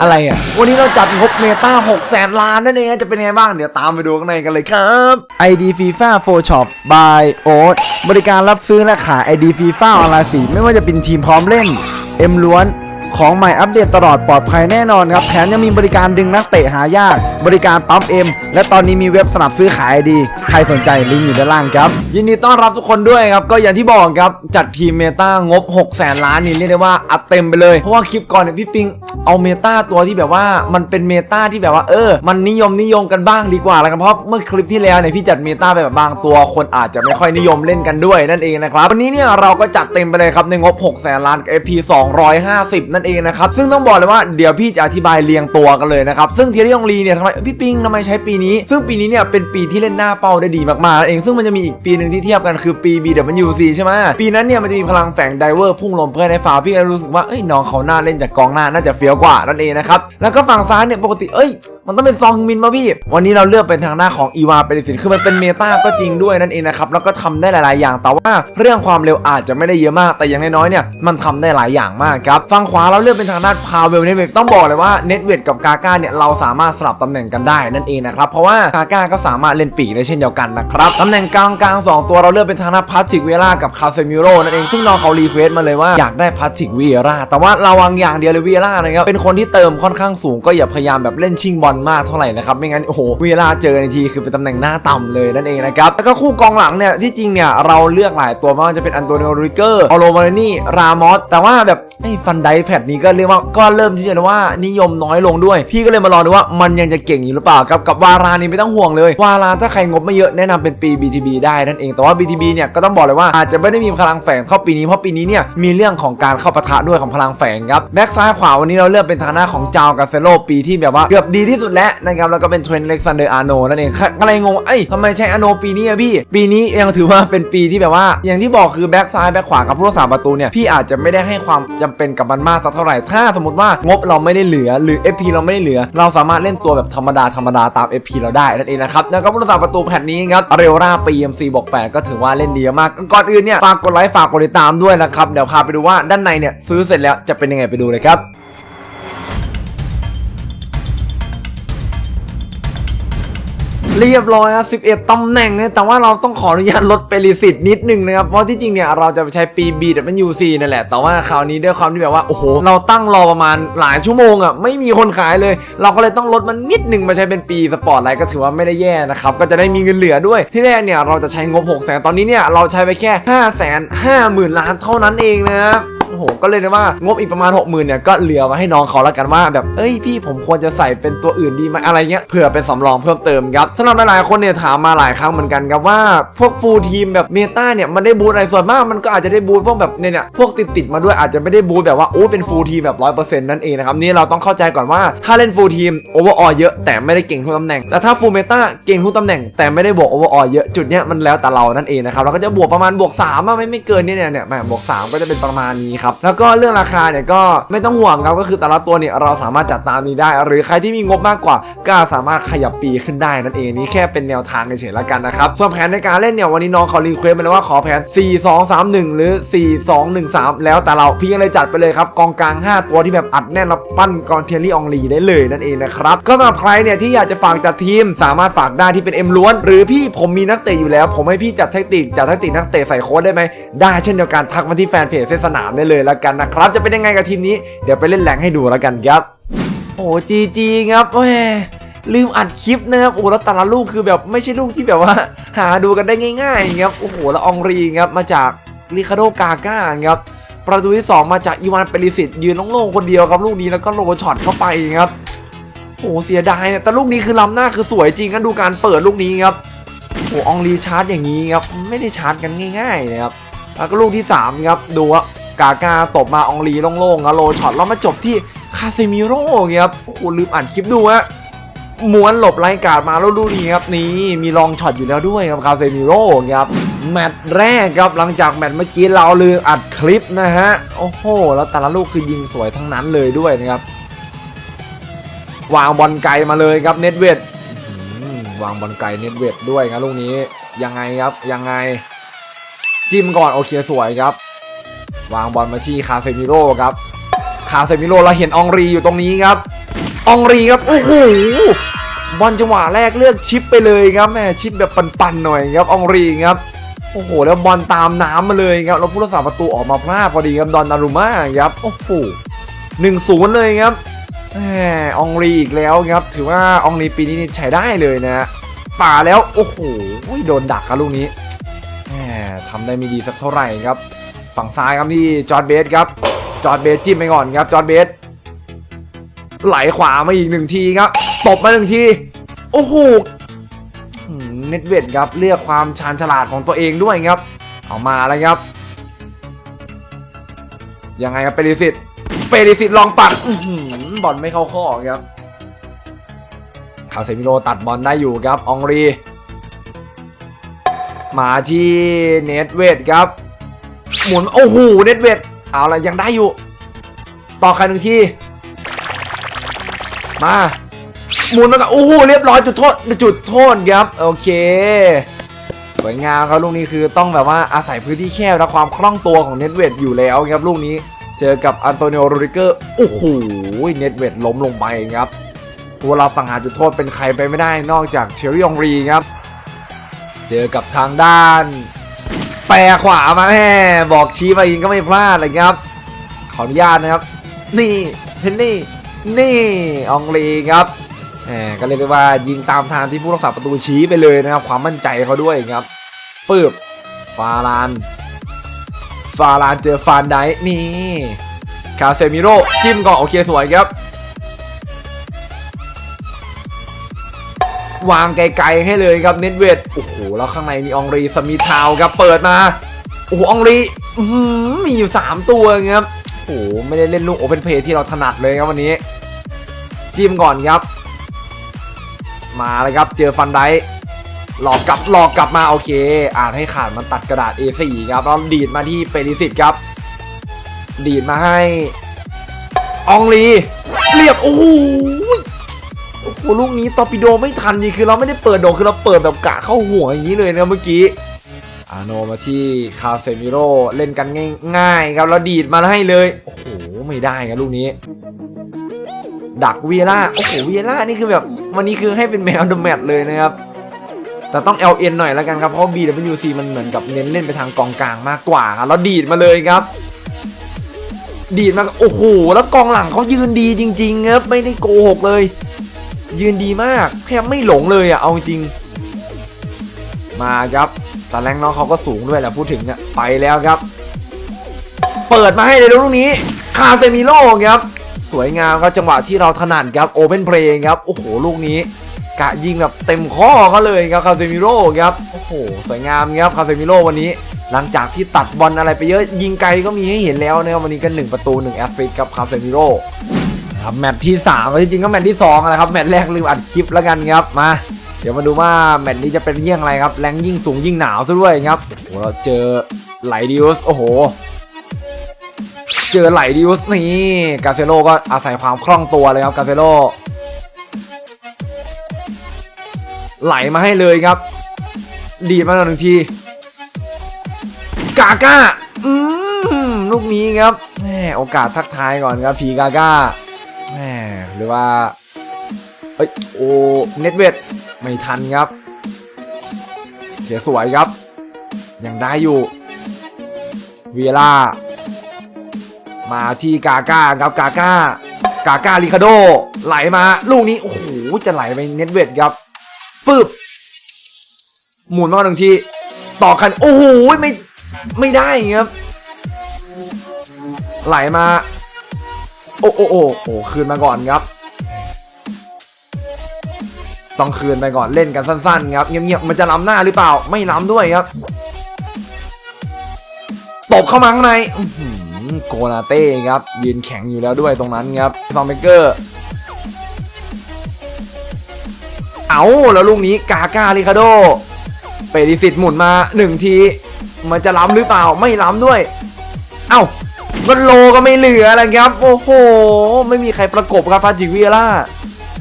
อะไรอะ วันนี้เราจัดงบเมตา6แสนล้านนั่นเองจะเป็นไงบ้าง เดี๋ยวตามไปดูข้างในกันเลยครับ ID FIFA 4 Shop by Oat บริการรับซื้อและขาย ID FIFA ออนไลน์สีไม่ว่าจะเป็นทีมพร้อมเล่น เอ็มล้วน ของใหม่อัปเดตตลอดปลอดภัยแน่นอนครับ แถมยังมีบริการดึงนักเตะหายาก บริการปั๊มเอ็มและตอนนี้มีเว็บสนับซื้อขายดี ใครสนใจลิงก์อยู่ด้านล่างครับ ยินดีต้อนรับทุกคนด้วยครับ ก็อย่างที่บอกครับ จัดทีมเมตางบ6แสนล้านนี่เรียกได้ว่าอัดเต็มไปเลย เพราะว่าคลิปก่อนเนี่ยพี่ปิงเอาเมตาตัวที่แบบว่ามันเป็นเมตาที่แบบว่าเออ มันนิยมนิยมกันบ้างดีกว่าแล้วกันเพราะเมื่อคลิปที่แล้วเนี่ยพี่จัดเมตาไปแบบบางตัวคนอาจจะไม่ค่อยนิยมเล่นกันด้วยนั่นเองนะครับวันนี้เนี่ยเราก็จัดเต็มไปเลยครับในงบ6แสนล้าน FP 250นั่นเองนะครับซึ่งต้องบอกเลยว่าเดี๋ยวพี่จะอธิบายเรียงตัวกันเลยนะครับซึ่งเทียรี่องลีเนี่ยทำไมพี่ปิงทำไมใช้ปีนี้ ซึ่งปีนี้เนี่ยเป็นปีที่เล่นหน้าเป้าได้ดีมากๆนั่นเองซึ่งมันจะมีอีกปีหนึ่งที่เทียบกันคือปี BWC ใช่ไหมปีนั้นเนี่ยมันจะมีพลังแฝงไดเวอร์พุ่งลมเพื่อในฟาวพี่ก็รู้สึกว่าเอ้ยน้องเขาหน้าเล่นจากกองหน้าน่าจะเฟี้ยวกว่านั่นเองนะครับแล้วก็ฝั่งซ้ายเนี่ยปกติเอ้ยมันต้องเป็นซองมินมาพี่ วันนี้เราเลือกเป็นทางหน้าของอีวาเปริสินคือมันเป็นเมตาก็จริงด้วยนั่นเองนะครับ แล้วก็ทำได้หลาย ๆ อย่าง แต่ว่าเรื่องความเร็วอาจจะไม่ได้เยอะมาก แต่อย่างน้อยๆ เนี่ย มันทำได้หลายอย่างมากครับ ฝั่งขวาเราเลือกเป็นทางด้านพาวเวลเน็ตเวต้องบอกเลยว่าเน็ตเวทกับกาก้าเนี่ยเราสามารถสลับตำแหน่งกันได้นั่นเองนะครับเพราะว่ากาก้าก็สามารถเล่นปีกได้เช่นเดียวกันนะครับตำแหน่งกลางกลางสองตัวเราเลือกเป็นทางด้านพัชชิกเวล่ากับคาเซมิโร่นั่นเองซึ่งน้องเขารีเควสต์มาเลยว่าอยากได้พัชชิกเวล่าแต่ว่าระวังอย่างเดียวเลยเวล่านะครับเป็นคนที่เติมค่อนข้างสูงก็อย่าพยายามแบบเล่นชิงบอลมากเท่าไหร่นะครับไม่งั้นโอ้โหเวลาเจอในทีคือเป็นตำแหน่งหน้าต่ำเลยนั่นเองนะครับแล้วก็คู่กองหลังเนี่ยที่จริงเนี่ยเราเลือกหลายตัวมากจะเป็นอันโตนิโอริเกอร์ออโรมานี่รามอสแต่ว่าแบบไอ้ฟันไดแพดนี้ก็เรียกว่าก็เริ่มที่จะว่านิยมน้อยลงด้วย พี่ก็เลยมาลองดูว่ามันยังจะเก่งอยู่หรือเปล่ากับกับวารานี่ไม่ต้องห่วงเลยวาราถ้าใครงบไม่เยอะแนะนำเป็นปี BTB ได้นั่นเองแต่ว่า BTB เนี่ยก็ต้องบอกเลยว่าอาจจะไม่ได้มีพลังแฝงเท่าปีนี้เพราะปีนี้เนี่ยมีเรื่องของการเข้าปะทะด้วยของพลังแฝงครับแบ็กซ้ายขวาวันนี้เราเลือกเป็นทางหน้าของจาวกาเซโลปีที่แบบว่าเกือบดีที่สุดแล้วนะครับแล้วก็เป็นเทรนเล็กซานเดอร์อาโนนั่นเองก็เลยงงเอ้ยทำไมใช้อาโนปีนี้อะพี่ ปีนี้ยังถือว่าเป็นปีที่แบบว่า อย่างที่บอกคือแบ็กซ้ายแบ็กขวากับผู้รักษาประตูเนี่ยพี่อาจจะไม่ได้ให้ความจำเป็นกับมันมากสักเท่าไหร่ ถ้าสมมติว่างบเราไม่ได้เหลือหรือ FP เราไม่ได้เหลือ เราสามารถเล่นตัวแบบธรรมดาธรรมดาตาม FP เราได้นั่นเองนะครับแล้วก็ผู้รักษาประตูแผ่นนี้ครับเรโอราปีเอ็มซีบอกแปดก็ถือว่าเล่นดีมากก่อนอื่นเนี่ยฝากกดไลค์ฝากกดติดตามด้วยนะครับเดี๋ยวพาไปดูว่าด้านในเนี่ยซื้อเสร็จแล้วจะเป็นยังไงไปดูเลยครับ เรียบร้อยอะ11ตำแหน่งเนี่ยแต่ว่าเราต้องขออนุญาตลดเปริสิตนิดนึงนะครับ เพราะที่จริงเนี่ยเราจะไปใช้ปี B แต่เป็น UC นั่นแหละ แต่ว่าคราวนี้ด้วยความที่แบบว่า โอ้โห เราตั้งรอประมาณหลายชั่วโมงอะ ไม่มีคนขายเลย เราก็เลยต้องลดมันนิดนึงมาใช้เป็นปีสปอร์ตไลท์ก็ถือว่าไม่ได้แย่นะครับ ก็จะได้มีเงินเหลือด้วย ที่แรกเนี่ยเราจะใช้งบ6 0 0 0 0ตอนนี้เนี่ยเราใช้ไปแค่ 5 5 0 0 0 0ล้านเท่านั้นเองนะครับ โอ้โหก็เลยนะว่างบอีกประมาณ 60,000เนี่ยก็เหลือมาให้น้องเขาแล้วกันว่าแบบเอ้ยพี่ผมควรจะใส่เป็นตัวอื่นดีไหมอะไรเงี้ยเผื่อเป็นสำรองเพิ่มเติมครับสำหรับหลายๆคนเนี่ยถามมาหลายครั้งเหมือนกันครับว่าพวกฟูลทีมแบบเมตาเนี่ยมันได้บูทอะไรส่วนมากมันก็อาจจะได้บูทพวกแบบเนี่ยพวกติดติดมาด้วยอาจจะไม่ได้บูทแบบว่าโอ้เป็นฟูลทีมแบบร้อยเปอร์เซ็นต์นั่นเองนะครับนี่เราต้องเข้าใจก่อนว่าถ้าเล่นฟูลทีมโอเวอร์ออเยอะแต่ไม่ได้เก่งทุกตำแหน่งแต่ถ้าฟูลเมตาเก่งทุกตำแหน่งแต่ไม่ได้บวกโอเวอร์ออเยอะจุดเนี้ยมันแล้วแต่เรานั่นเองนะครับเราก็จะบวกประมาณบวกสามไม่ไม่เกินเนี่ยเนี่ยแหมบวกสามก็จะเป็นประมาณนี้ครับ แล้วก็เรื่องราคาเนี่ยก็ไม่ต้องห่วงครับก็คือแต่ละตัวเนี่ยเราสามารถจัดตามนี้ได้ หรือใครที่มีงบมากกว่าก็สามารถขยับปีขึ้นได้นั่นเองนี่แค่เป็นแนวทางเฉยๆแล้วกันนะครับส่วนแผนในการเล่นเนี่ยวันนี้น้องเขารีเควสมาเลยว่าขอแผน 4 2 3 1 หรือ 4 2 1 3 แล้วแต่เราพี่ก็เลยจัดไปเลยครับกองกลาง 5 ตัวที่แบบอัดแน่นแล้วปั้นกองเทียรี่อองลีได้เลยนั่นเองนะครับก็สำหรับใครเนี่ยที่อยากจะฝากจัดทีมสามารถฝากได้ที่เป็น M ล้วน หรือพี่ผมมีนักเตะอยู่แล้ว ผมให้พี่จัดแท็กติกจัดแท็กติกนักเตะใส่โค้ดได้ไหมได้เช่นเดียวกันทักมาที่แฟนเพจเส้นสนามได้เลยแล้วกันนะครับจะเป็นยังไงกับทีมนี้เดี๋ยวไปเล่นแรงให้ดูแล้วกันครับ โอ้จีจีครับแหมลืมอัดคลิปนะครับโอ้แล้วแต่ละลูกคือแบบไม่ใช่ลูกที่แบบว่า หาดูกันได้ง่ายๆครับโอ้โหแล้วอองรีครับมาจากลิคาโดกาก้าครับประตูที่ 2 มาจากอีวานเปริสิตยืนโล่งๆคนเดียวครับลูกนี้แล้วก็โลช็อตเข้าไปครับโอ้โหเสียดายเนะแต่ลูกนี้คือล้ำหน้าคือสวยจริงกันดูการเปิดลูกนี้ครับโอ้โหอองรีชาร์จอย่างนี้ครับไม่ได้ชาร์จกันง่ายๆนะครับแล้วก็ลูกที่สามครับดูว่า กากาตบมาองรีโล่งๆแล้วโลช็อตแล้วมาจบที่คาเซมิโร่เงี้ยครับโอ้โหลืมอ่านคลิปดูฮะม้วนหลบไล่กาดมาแล้วดูนี่ครับนี่มีลองช็อตอยู่แล้วด้วยครับคาเซมิโร่ครับแมตช์แรกครับหลังจากแมตช์เมื่อกี้เราลืมอัดคลิปนะฮะโอ้โหแล้วแต่ละลูกคือยิงสวยทั้งนั้นเลยด้วยนะครับวางบอลไกลมาเลยครับเน็ตเวทวางบอลไกลเน็ตเวทด้วยครับลูกนี้ยังไงครับยังไง จิ้มก่อนโอเคสวยครับ วางบอลมาที่คาเซมิโร่ครับ คาเซมิโร่เราเห็นอองรีอยู่ตรงนี้ครับอองรีครับ โอ้โห บอลจังหวะแรกเลือกชิปไปเลยครับแม่ชิปแบบปันๆหน่อยครับอองรีครับ โอ้โห แล้วบอลตามน้ำมาเลยครับ แล้วผู้รักษาประตูออกมาพลาดพอดีครับดอนนารุมาครับ โอ้โหหนึ่งศูนย์เลยครับแหมอองรีอีกแล้วครับ ถือว่าอองรีปีนี้นี่ใช้ได้เลยนะป่าแล้ว โอ้โห โดนดักครับลูกนี้แหมทำได้ไม่ดีสักเท่าไหร่ครับ ฝั่งซ้ายครับที่จอร์ดเบสครับ จอร์ดเบสจิ้มไปก่อนครับจอร์ดเบสไหลขวามาอีกหนึ่งทีครับตบมาหนึ่งที โอ้โหเน็ตเวดครับเลือกความชาญฉลาดของตัวเองด้วยครับ เอามาแล้วครับ ยังไงครับเปริสิตเปริสิตลองปัดบอลไม่เข้าข้อครับคาเซมิโรตัดบอลได้อยู่ครับ อองรี มาที่เน็ตเวดครับ หมุน โอ้โห เน็ตเวดเอาละยังได้อยู่ ต่อใครหนึ่งที มา หมุนมากับโอ้โห เรียบร้อยจุดโทษ จุดโทษครับ โอเค สวยงามครับลูกนี้คือต้องแบบว่าอาศัยพื้นที่แคบและความคล่องตัวของเน็ตเวดอยู่แล้วครับลูกนี้ เจอกับอันโตนิโอโรดิเกอร์ โอ้โห เน็ตเวดล้มลงไปครับผู้รับสังหารจุดโทษเป็นใครไปไม่ได้นอกจากเทอรี่องรีครับ เจอกับทางด้าน แปรขวามาแม่บอกชี้มายิงก็ไม่พลาดเลยครับ ขออนุญาตนะครับ นี่เฮนนี่ นี่อองรีครับแหมก็เรียกได้ว่ายิงตามทางที่ผู้รักษาประตูชี้ไปเลยนะครับ ความมั่นใจเขาด้วยครับปืบฟาลานฟาลานเจอฟานไดค์นี่คาเซมิโร่จิ้มก่อนโอเคสวยครับ วางไกลๆให้เลยครับเน็ตเวดโอ้โหแล้วข้างในมีองรีสมิธาวครับเปิดมาโอ้โหองรีมีอยู่ 3 ตัวครับโอ้โหไม่ได้เล่นลูกโอเ n นเพย์ที่เราถนัดเลยครับวันนี้ จิ้มก่อนครับ มาเลยครับเจอฟันไดหลอกกลับหลอกกลับมาโอเค อ่านให้ขาดมันตัดกระดาษ A4 ครับแล้วดีดมาที่เปริสิตครับ ดีดมาให้ อองรีเรียบโอ้โห โอ้ลูกนี้ตอปิโดไม่ทันจริงคือเราไม่ได้เปิดโดคือเราเปิดแบบกะเข้าหัวอย่างนี้เลยนะเมื่อกี้อาโนมาที่คาเซมิโร่เล่นกันง่ายๆครับแล้วดีดมาให้เลย โอ้โห ไม่ได้ครับลูกนี้ ดักเวียร่า โอ้โห เวียร่านี่คือแบบวันนี้คือให้เป็นแมวเดอะแมตเลยนะครับ แต่ต้อง LN หน่อยแล้วกันครับ เพราะ BWC มันเหมือนกับเน้นเล่นไปทางกองกลางมากกว่าครับแล้วดีดมาเลยครับ ดีดมา โอ้โห แล้วกองหลังเขายืนดีจริง ๆ ครับ ไม่ได้โกหกเลย ยืนดีมากแทบไม่หลงเลยอะเอาจริง มาครับแต่แรงน้องเขาก็สูงด้วยแหละพูดถึงอะไปแล้วครับ เปิดมาให้เลยลูกนี้คาเซมิโร่ครับ สวยงามครับจังหวะที่เราถนัดครับโอเ n นเพลงครับโอ้โหลูกนี้กะยิงแบบเต็มข้อเขาเลยครับคาเซมิโร่ครับโอ้โหสวยงามครับคาเซมิโร่วันนี้ หลังจากที่ตัดบอลอะไรไปเยอะยิงไกลก็มีให้เห็นแล้วนะครับวันนี้ก็หนึ่งประตูหนึ่งแอสซิสต์กับคาเซมิโร่ ครับแมตช์ที่3จริงๆก็แมตช์ที่2นะครับแมตช์แรกลืมอัดคลิปแล้วกันครับมา เดี๋ยวมาดูว่าแมตช์นี้จะเป็นเยี่ยงไรครับแรงยิ่งสูงยิ่งหนาวซะด้วยครับโอ้โหเราเจอไหลดิวส์โอ้โห เจอไหลดิวส์นี่กาเซโลก็อาศัยความคล่องตัวเลยครับกาเซโลไหลมาให้เลยครับ ดีมาหนึ่งทีกาก้า อืม ลูกนี้ครับแหมโอกาสทักทายก่อนครับ พีกาก้า แหมหรือว่าเอ้ยโอ้เน็ตเวทไม่ทันครับเสียสวยครับ ยังได้อยู่เวียร่ามาที่กาก้าครับกาก้ากาก้าลิคาโด ไหลมา ลูกนี้ โอ้โห จะไหลไปเน็ตเวทครับปึ๊บหมุนมาหนึ่งทีต่อคัน โอ้โห ไม่ ไม่ได้ครับ ไหลมา โอ้โอ้โอ้โอ้คืนมาก่อนครับ ต้องคืนไปก่อนเล่นกันสั้นๆครับเงียบๆมันจะล้ำหน้าหรือเปล่าไม่ล้ำด้วยครับตบเข้ามาข้างในโกนาเต้ครับยืนแข็งอยู่แล้วด้วยตรงนั้นครับซองเบเกอร์ เอาแล้วลูกนี้กาก้าลิคาโด เปริสิตหมุนมาหนึ่งที มันจะล้ำหรือเปล่าไม่ล้ำด้วย เอ้า มันโลก็ไม่เหลือแล้วครับ โอ้โห ไม่มีใครประกบครับพาจิกเวียร่า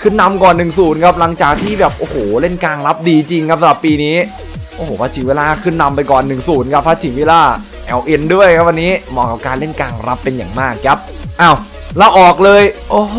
ขึ้นนำก่อน1นศูนย์ครับหลังจากที่แบบโอ้โหเล่นกลางรับดีจริงครับสำหรับปีนี้ โอ้โหพาจิกเวียร่าขึ้นนำไปก่อน1นศูนย์ครับพาจิกเวียร่า LN ด้วยครับวันนี้เหมาะกับการเล่นกลางรับเป็นอย่างมากครับอ้าวแล้วออกเลย โอ้โห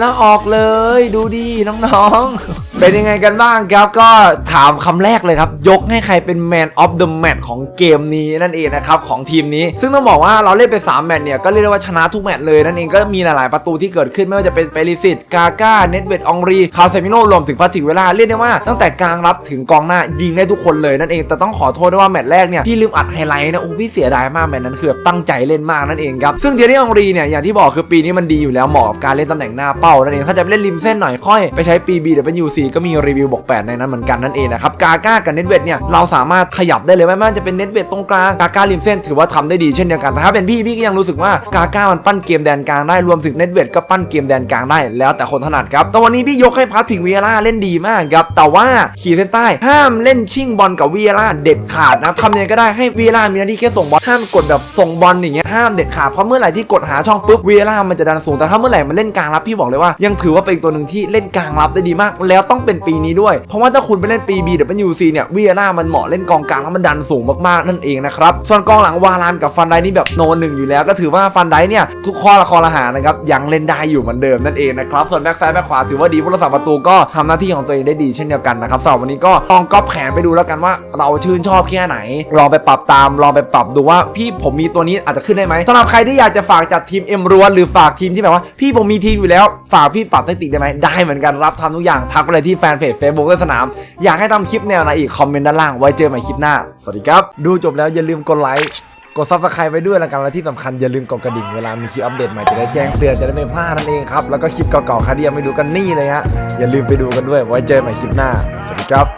แล้วออกเลย ดูดีน้องๆ เป็นยังไงกันบ้างครับก็ถามคำแรกเลยครับ ยกให้ใครเป็น Man of the Match ของเกมนี้นั่นเองนะครับของทีมนี้ ซึ่งต้องบอกว่าเราเล่นไป3แมตช์เนี่ยก็เรียกได้ว่าชนะทุกแมตช์เลยนั่นเองก็มีหลาย ๆ ประตูที่เกิดขึ้นไม่ว่าจะเป็นเปริสิตกาก้าเน็ตเวดองรีคาเซมิโนรวมถึงพาติกเวลาเรียกได้ว่าตั้งแต่กลางรับถึงกองหน้ายิงได้ทุกคนเลยนั่นเองแต่ต้องขอโทษด้วยว่าแมตช์แรกเนี่ยพี่ลืมอัดไฮไลท์นะโอ้พี่เสียดายมากแมตช์นั้นคือแบบตั้งใจเล่นมากนั่นเองครับซึ่งเทียรี่องรีเนี่ยอย่างที่บอกคือปีนี้มันดีอยู่แล้วเหมาะกับการเล่นตำแหน่งหน้าเป้านั่นเองถ้าจะไปเล่นริมเส้นหน่อยค่อยไปใช้ PB หรือเป็นก็มีรีวิวบอกแปดในนั้นเหมือนกันนั่นเองนะครับกาก้ากับเน็ตเวดเนี่ยเราสามารถขยับได้เลยไม่ว่าจะเป็นเน็ตเวดตรงกลางกาก้าริมเส้นถือว่าทำได้ดีเช่นเดียวกันแต่ถ้าเป็นพี่พี่ก็ยังรู้สึกว่ากาก้ามันปั้นเกมแดนกลางได้รวมถึงเน็ตเวดก็ปั้นเกมแดนกลางได้แล้วแต่คนถนัดครับแต่วันนี้พี่ยกให้พาถึงวีเอล่าเล่นดีมากครับแต่ว่าขีดเส้นใต้ห้ามเล่นชิ่งบอลกับวีเอล่าเด็ดขาดนะทำยังไงก็ได้ให้วีเอล่ามีหน้าที่แค่ส่งบอลห้ามกดแบบส่งบอลอย่างเงี้ยห้ามเด็ดขาดเพราะเมื่อไหร่ที่กดหาช่องปุ๊บวีเอล่ามันจะดันสูงแต่ถ้าเมื่อไหร่มันเล่นกลางรับพี่บอกเลยว่ายังถือว่าเป็นตัวหนึ่งที่เล่นกลางรับได้ดีมาก แล้วต้ององเป็นปีนี้ด้วย เพราะว่าถ้าคุณไปเล่นปี B เดี๋ยวเป็น UC เนี่ยวีเอล่ามันเหมาะเล่นกองกลางแล้วมันดันสูงมากๆนั่นเองนะครับ ส่วนกองหลังวาลานกับฟันไดนี่แบบโนหนึ่งอยู่แล้ว ก็ถือว่าฟันไดเนี่ยทุกข้อละครละหานะครับยังเล่นได้อยู่เหมือนเดิมนั่นเองนะครับส่วนแบ็กซ้ายแบ็กขวาถือว่าดีผู้รักษาประตูก็ทำหน้าที่ของตัวเองได้ดีเช่นเดียวกันนะครับสำหรับวันนี้ก็ลองก๊อปแขนไปดูแล้วกันว่าเราชื่นชอบแค่ไหนลองไปปรับตามลองไปปรับดูว่าพี่ผมมีตัวนี้อาจจะขึ้นได้ไหมสำหรับใครที่อยากจะฝากจัดทีมเอ็มร้วนหรือฝากทีมที่แบบว่า พี่ผมมีทีมอยู่แล้ว ฝากพี่ปรับเทคนิคได้ไหมได้เหมือนกันรับทำทุกอย่างทักไปเลยที่แฟนเพจ Facebook เล่นสนาม อยากให้ทำคลิปแนวไหนอีกคอมเมนต์ด้านล่างไว้เจอใหม่คลิปหน้า สวัสดีครับ ดูจบแล้วอย่าลืมกดไลค์กดซับสไครต์ไว้ด้วยแล้วกันและที่สำคัญอย่าลืมกดกระดิ่งเวลามีคลิปอัปเดตใหม่จะได้แจ้งเตือนจะได้ไม่พลาดนั่นเองครับแล้วก็คลิปเก่าๆใครที่ยังไม่ดูกันนี่เลยฮะอย่าลืมไปดูกันด้วยไว้เจอใหม่คลิปหน้าสวัสดีครับ